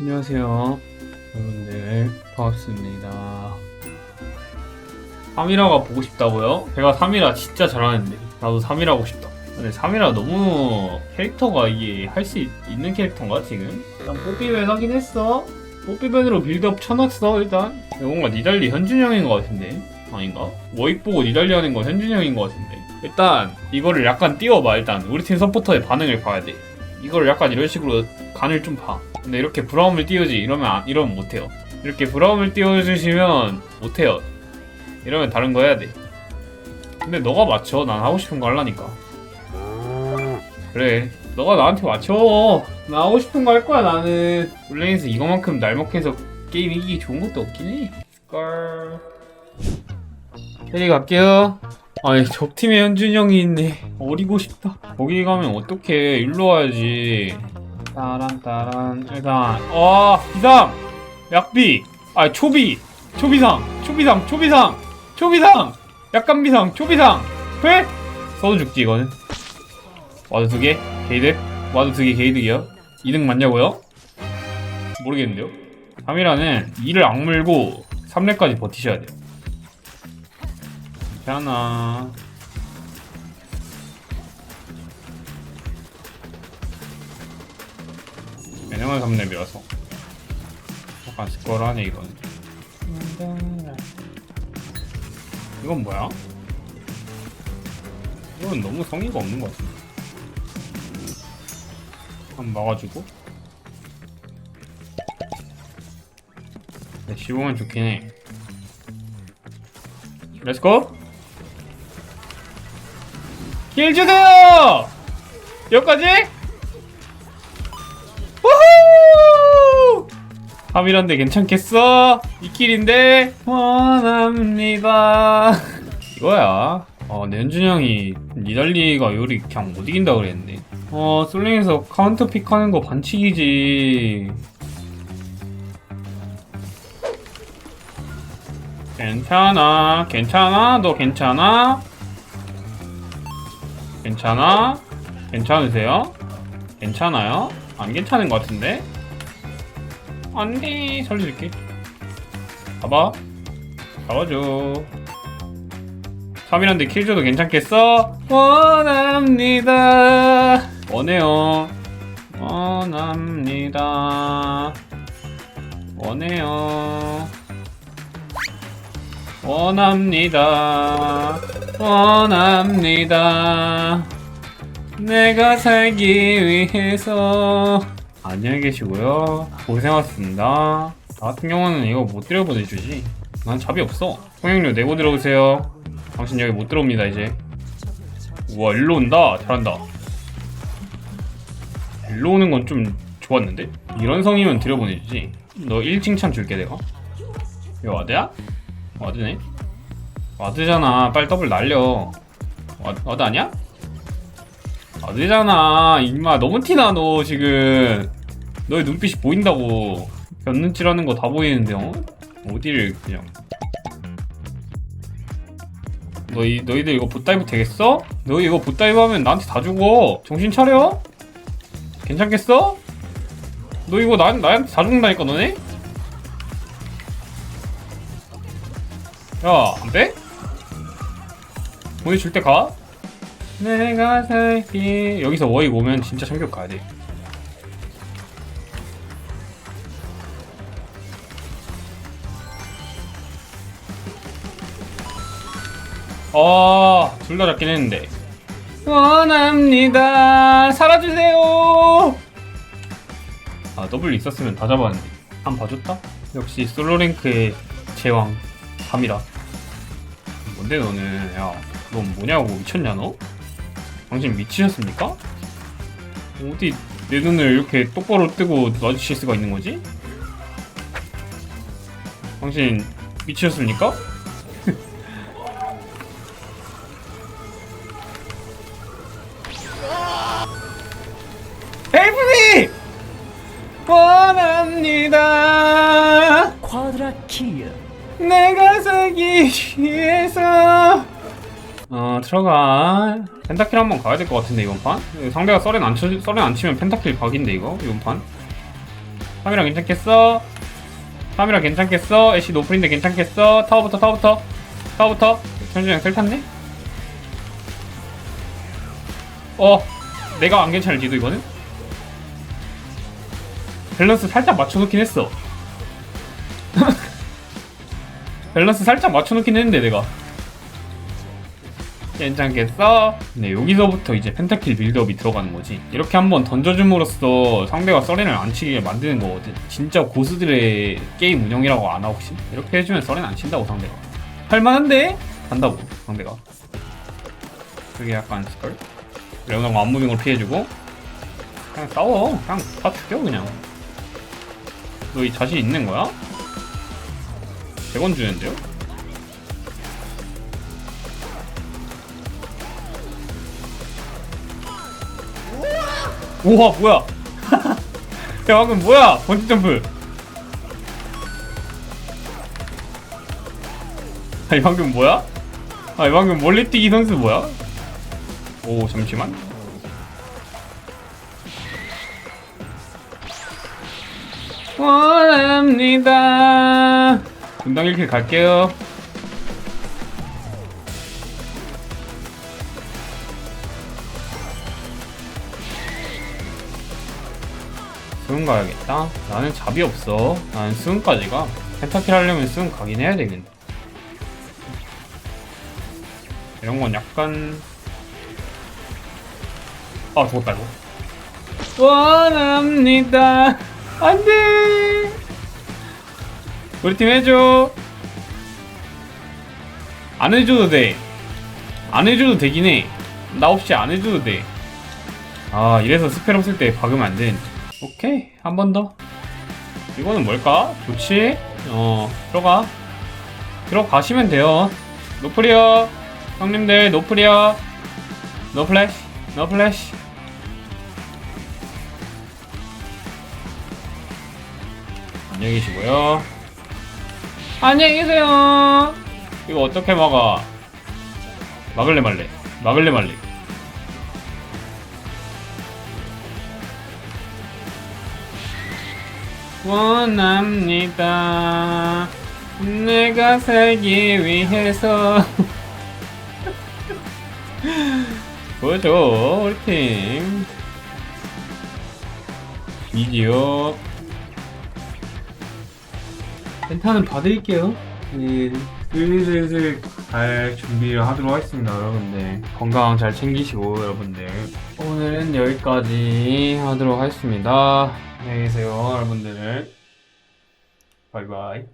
안녕하세요. 여러분들, 반갑습니다. 3이라가 보고 싶다고요? 제가 3이라 진짜 잘하는데, 나도 3이라 하고 싶다. 근데 3이라 너무 캐릭터가 이게 할 수 있는 캐릭터인가, 지금? 일단 뽀삐밴 하긴 했어. 뽀삐밴으로 빌드업 쳐놨어, 일단. 뭔가 니달리 현준이 형인 것 같은데. 아닌가? 워익 보고 니달리 하는 건 현준이 형인 것 같은데. 일단, 이거를 약간 띄워봐, 일단. 우리 팀 서포터의 반응을 봐야 돼. 이걸 약간 이런 식으로 간을 좀 봐. 근데 이렇게 브라움을 띄우지 이러면 안- 이러면 못해요. 이렇게 브라움을 띄워주시면 못해요. 이러면 다른 거 해야 돼. 근데 너가 맞춰. 난 하고 싶은 거 하려니까. 그래. 너가 나한테 맞춰. 나 하고 싶은 거 할 거야 나는. 온라인에서 이거만큼 날먹해서 게임 이기기 좋은 것도 없긴 해. 걸. 캐리 갈게요. 아니 적팀에 현준이 형이 있네. 어리고 싶다. 거기 가면 어떡해. 일로 와야지. 따란 따란. 일단 어 비상! 약비. 아 초비. 초비상. 초비상 초비상. 초비상! 약간 비상 초비상. 회? 써도 죽지 이거는. 와드 두개 게이드 와드 두개 게이드기요? 2등 맞냐고요? 모르겠는데요? 3이라는 2를 악물고 3렙까지 버티셔야 돼요 괜찮아 매너가 3렙이라서. 약간 스코어하네 이건. 이건 뭐야? 이건 너무 성의가 없는 것 같은데. 한번 막아주고. 네, 15면 좋긴 해. 렛츠고 길 주세요! 여기까지? 우후! 3이란데 괜찮겠어? 2킬인데 원합니다 이거야 어, 내 현준이 형이 니달리가 요리 그냥 못 이긴다 그랬는데 어 솔랭에서 카운터 픽 하는 거 반칙이지 괜찮아 괜찮아 너 괜찮아 괜찮아? 괜찮으세요? 괜찮아요? 안 괜찮은 것 같은데? 안돼 살려줄게. 봐봐. 잡아줘. 3이란데 킬 줘도 괜찮겠어? 원합니다. 원해요. 원합니다. 원해요. 원합니다 원합니다. 내가 살기 위해서. 안녕히 계시고요. 고생하셨습니다. 나 같은 경우는 이거 못 들여 보내주지. 난 잡이 없어. 통행료 내고 들어오세요. 당신 여기 못 들어옵니다 이제. 우와 일로 온다. 잘한다. 일로 오는 건 좀 좋았는데? 이런 성이면 들여보내주지. 너 1칭찬 줄게 내가. 이거 와드야? 와드네 와드잖아 빨리 더블 날려 와, 와드 아니야? 와드잖아 임마 너무 티나 너 지금 너의 눈빛이 보인다고 변눈질하는 거 다 보이는데 어? 어디를 그냥 너희 너희들 이거 보다이브 되겠어? 너희 이거 보다이브 하면 나한테 다 죽어 정신 차려? 괜찮겠어? 너 이거 나, 나한테 다 죽는다니까 너네? 야, 안 돼? 보내줄 때 가? 내가 살기 여기서 워익 오면 진짜 참격 가야 돼. 아, 둘다 잡긴 했는데. 원합니다. 살아주세요. 아, 더블 있었으면 다 잡았는데. 한 봐줬다? 역시 솔로랭크의 제왕, 밤이라. 뭔데 너는 야 넌 뭐냐고 미쳤냐 너? 당신 미치셨습니까? 어디 내 눈을 이렇게 똑바로 뜨고 놔주실 수가 있는 거지? 당신 미치셨습니까? 헬프미! 원합니다 쿼드라 킬 내가 살기 위해서 어 들어가 펜타킬 한번 가야 될 것 같은데 이번 판 상대가 썰엔 안, 치, 썰엔 안 치면 펜타킬 각인데 이거 이번 판 카메라 괜찮겠어? 카메라 괜찮겠어? 애쉬 노플인데 괜찮겠어? 타워부터 타워부터 타워부터 천준형 셀 탔네? 어 내가 안 괜찮을지도 이거는? 밸런스 살짝 맞춰놓긴 했어 밸런스 살짝 맞춰놓긴 했는데 내가 괜찮겠어? 네 여기서부터 이제 펜타킬 빌드업이 들어가는 거지 이렇게 한번 던져줌으로써 상대가 서렌을 안 치게 만드는 거거든 진짜 고수들의 게임 운영이라고 아나 혹시? 이렇게 해주면 서렌 안 친다고 상대가 할만한데? 한다고 상대가 그게 약간 스컬 레오나가 안무빙을 피해주고 그냥 싸워 그냥 다 죽여 그냥 너이 자신 있는 거야? 100원 주는데요? 우와 뭐야? 야 방금 뭐야? 번지점프 아니 방금 뭐야? 아니 방금 멀리뛰기 선수 뭐야? 오 잠시만. 원합니다. 분당 1킬 갈게요 수은 가야겠다. 나는 잡이 없어. 나는 수은까지 가 펜타킬 하려면 수은 가긴 해야 되겠네 이런 건 약간 아 죽었다 이거. 원합니다. 안돼! 우리 팀 해줘. 안 해줘도 돼안 해줘도 되긴 해나 없이 안 해줘도 돼아 이래서 스펠 없을 때 박으면 안 되는데 오케이 한 번 더. 이거는 뭘까? 좋지? 어 들어가. 들어가시면 돼요. 노플이요. 형님들 노플이요. 노 플래시 노 플래시 안녕히 계시고요. 안녕히 계세요. 이거 어떻게 막아? 막을래 말래. 막을래 말래 원합니다. 내가 살기 위해서. 보여줘 우리 팀. 이지요 펜타는 봐드릴게요. 예, 슬슬슬 갈 준비를 하도록 하겠습니다 여러분들. 건강 잘 챙기시고 여러분들. 오늘은 여기까지 하도록 하겠습니다 안녕히 계세요 여러분들. 바이바이